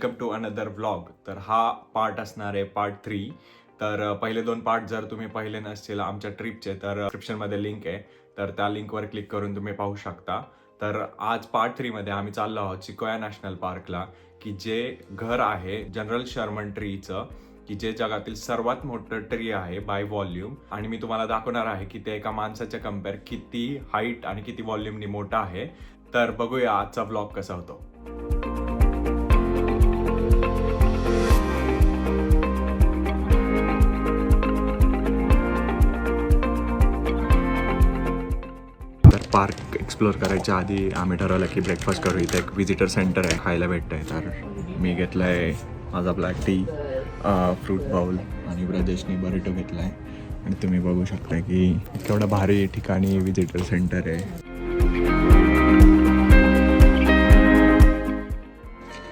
Welcome to another vlog. तर हा part असणार आहे पार्ट थ्री तर पहिले दोन पार्ट जर तुम्ही पाहिले नसतील आमच्या ट्रिपचे तर डिस्क्रिप्शनमध्ये लिंक आहे. तर त्या लिंकवर क्लिक करून तुम्ही पाहू शकता. तर आज पार्ट थ्रीमध्ये आम्ही चाललो आहोत चिकोया नॅशनल पार्कला की जे घर आहे जनरल शर्मन ट्रीचं की जे जगातील सर्वात मोठं ट्री आहे बाय व्हॉल्यूम आणि मी तुम्हाला दाखवणार आहे की ते एका माणसाच्या कंपेअर किती हाईट आणि किती व्हॉल्यूमनी मोठं आहे. तर बघूया आजचा ब्लॉग कसा होतो. पार्क एक्सप्लोअर करायच्या आधी आम्ही ठरवलं की ब्रेकफास्ट करू इथे एक व्हिजिटर सेंटर आहे खायला भेटतं आहे तर मी घेतलं आहे माझा ब्लॅक टी फ्रूट बाउल आणि ब्रजेशनी बरेटो घेतला आहे आणि तुम्ही बघू शकता की केवढं भारी ठिकाणी व्हिजिटर सेंटर आहे.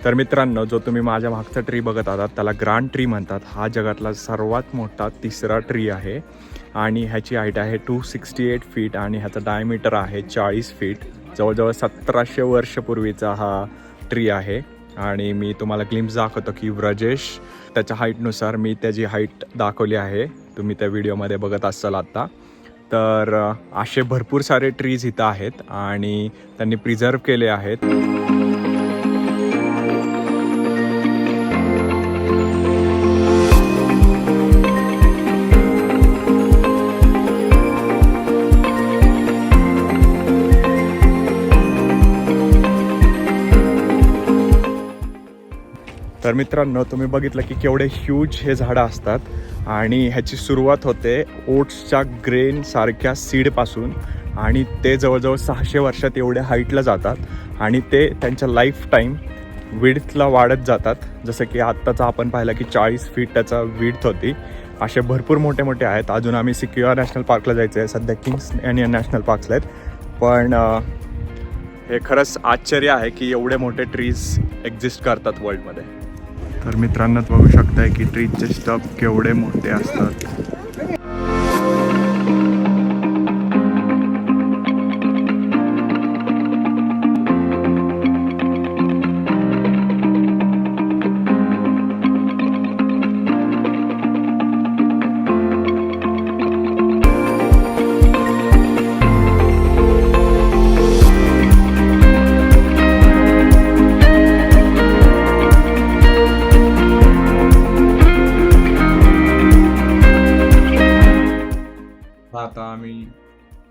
तर मित्रांनो जो तुम्ही माझ्या मागचा ट्री बघत आहात त्याला ग्रांड ट्री म्हणतात. हा जगातला सर्वात मोठा तिसरा ट्री आहे. आणि ह्याची हाईट आहे टू सिक्स्टी एट फीट आणि ह्याचा डायमीटर आहे चाळीस फीट जवळजवळ सतराशे वर्षपूर्वीचा हा ट्री आहे. आणि मी तुम्हाला क्लिम्स दाखवतो की व्रजेश त्याच्या हाईटनुसार मी त्याची हाईट दाखवली आहे. तुम्ही त्या व्हिडिओमध्ये बघत असाल आत्ता तर असे भरपूर सारे ट्रीज इथं आहेत आणि त्यांनी प्रिझर्व केले आहेत. तर मित्रांनो तुम्ही बघितलं की केवढे ह्यूज हे झाडं असतात. आणि ह्याची सुरुवात होते ओट्सच्या ग्रेन सारख्या सीडपासून आणि ते जवळजवळ सहाशे वर्षात एवढ्या हाईटला जातात. आणि ते त्यांच्या लाईफ टाईम विड्थला वाढत जातात. जसं की आत्ताचा आपण पाहिलं की चाळीस फीट त्याचा विड्थ होती. असे भरपूर मोठे मोठे आहेत. अजून आम्ही सिक्युअर नॅशनल पार्कला जायचं आहे सध्या किंग्स आणि नॅशनल पार्क्सला आहेत. पण हे खरंच आश्चर्य आहे की एवढे मोठे ट्रीज एक्झिस्ट करतात वर्ल्डमध्ये तर मित्रांनाच बघू शकताय की ट्रीचे स्टॉप केवढे मोठे असतात.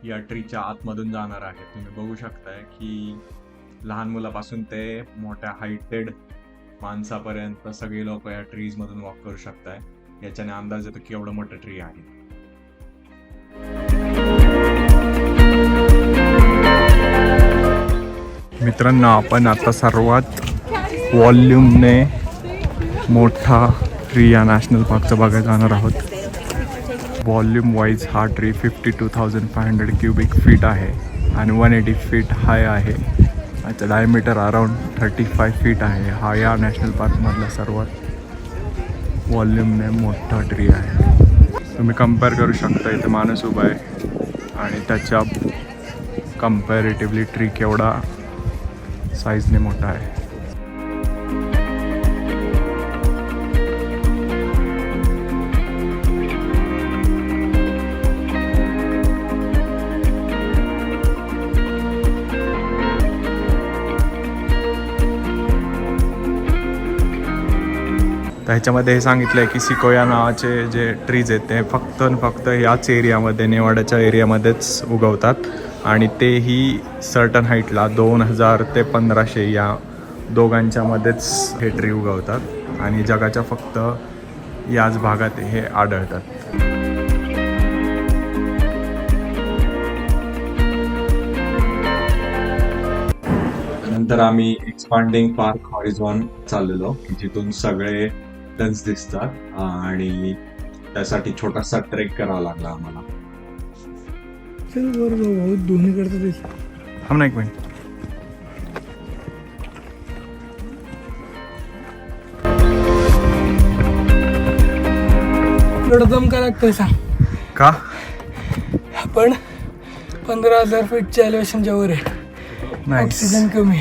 या ट्रीच्या आतमधून जाणार आहे. तुम्ही बघू शकताय की लहान मुलापासून ते मोठ्या हायटेड माणसापर्यंत सगळे लोक या ट्रीज मधून वॉक करू शकताय. याच्याने अंदाज येतो की एवढं मोठं ट्री आहे. मित्रांनो आपण आता सर्वात वॉल्यूमने मोठा ट्री या नॅशनल पार्कचा बघायला जाणार आहोत. वॉल्यूम वाईज हा tree fifty two thousand five hundred cubic feet आहे आणि वन एटी फीट हाय आहे. याचा diameter around thirty five feet आहे. हा या नॅशनल पार्कमधला सर्वात वॉल्यूमने मोठा ट्री आहे. तुम्ही कंपेअर करू शकता इथे माणूस उभा आहे आणि त्याच्या कम्पॅरेटिव्हली ट्री केवढा साईजने मोठा आहे. तर ह्याच्यामध्ये हे सांगितलं आहे की सिकोया नावाचे जे ट्रीज आहेत ते फक्त आणि फक्त याच एरियामध्ये नेवाड्याच्या एरियामध्येच उगवतात. आणि तेही सर्टन हाईटला दोन हजार ते पंधराशे या दोघांच्यामध्येच हे ट्री उगवतात. आणि जगाच्या फक्त याच भागात हे आढळतात. नंतर आम्ही एक्सपांडिंग पार्क हॉरिझॉन चाललेलो जिथून सगळे टन्स दिसतात आणि त्यासाठी छोटासा ट्रेक करावा लागला आम्हाला. चल बरं भाऊ दोन्ही करता तेच थांब ना एक मिनिट. एवढं दम का लागतोय सांग. का? आपण पंधरा हजार फीटच्या एलिव्हेशनच्या वर आहे. नाही ऑक्सिजन कमी.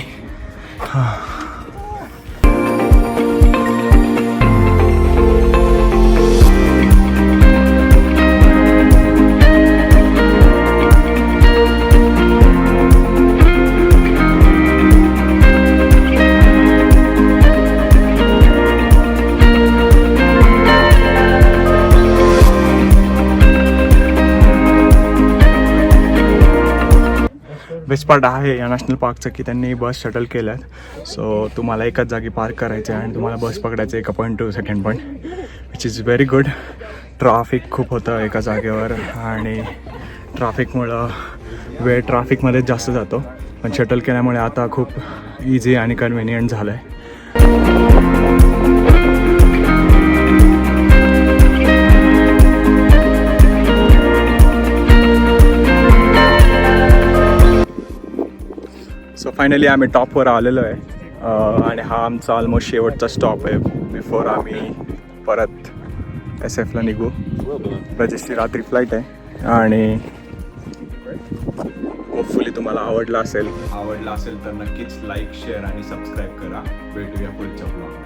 बेस्ट पार्ट आहे या नॅशनल पार्कचं की त्यांनी बस शटल केल्यात. सो तुम्हाला एकाच जागी पार्क करायचं आहे आणि तुम्हाला बस पकडायचं एका point to second point which is very good traffic खूप होतं एका जागेवर आणि ट्राफिकमुळं वेळ ट्राफिकमध्येच जास्त जातो. पण शटल केल्यामुळे आता खूप इझी आणि कन्व्हिनियंट झालं आहे फायनली आम्ही टॉपवर आलेलो आहे. आणि हा आमचा ऑलमोस्ट शेवटचा स्टॉप आहे बिफोर आम्ही परत एस एफला निघू. रजिस्ट्री रात्री फ्लाईट आहे. आणि होपफुली तुम्हाला आवडला असेल. आवडला असेल तर नक्कीच लाईक शेअर आणि सबस्क्राईब करा. भेटूया पुढच्या ब्लॉग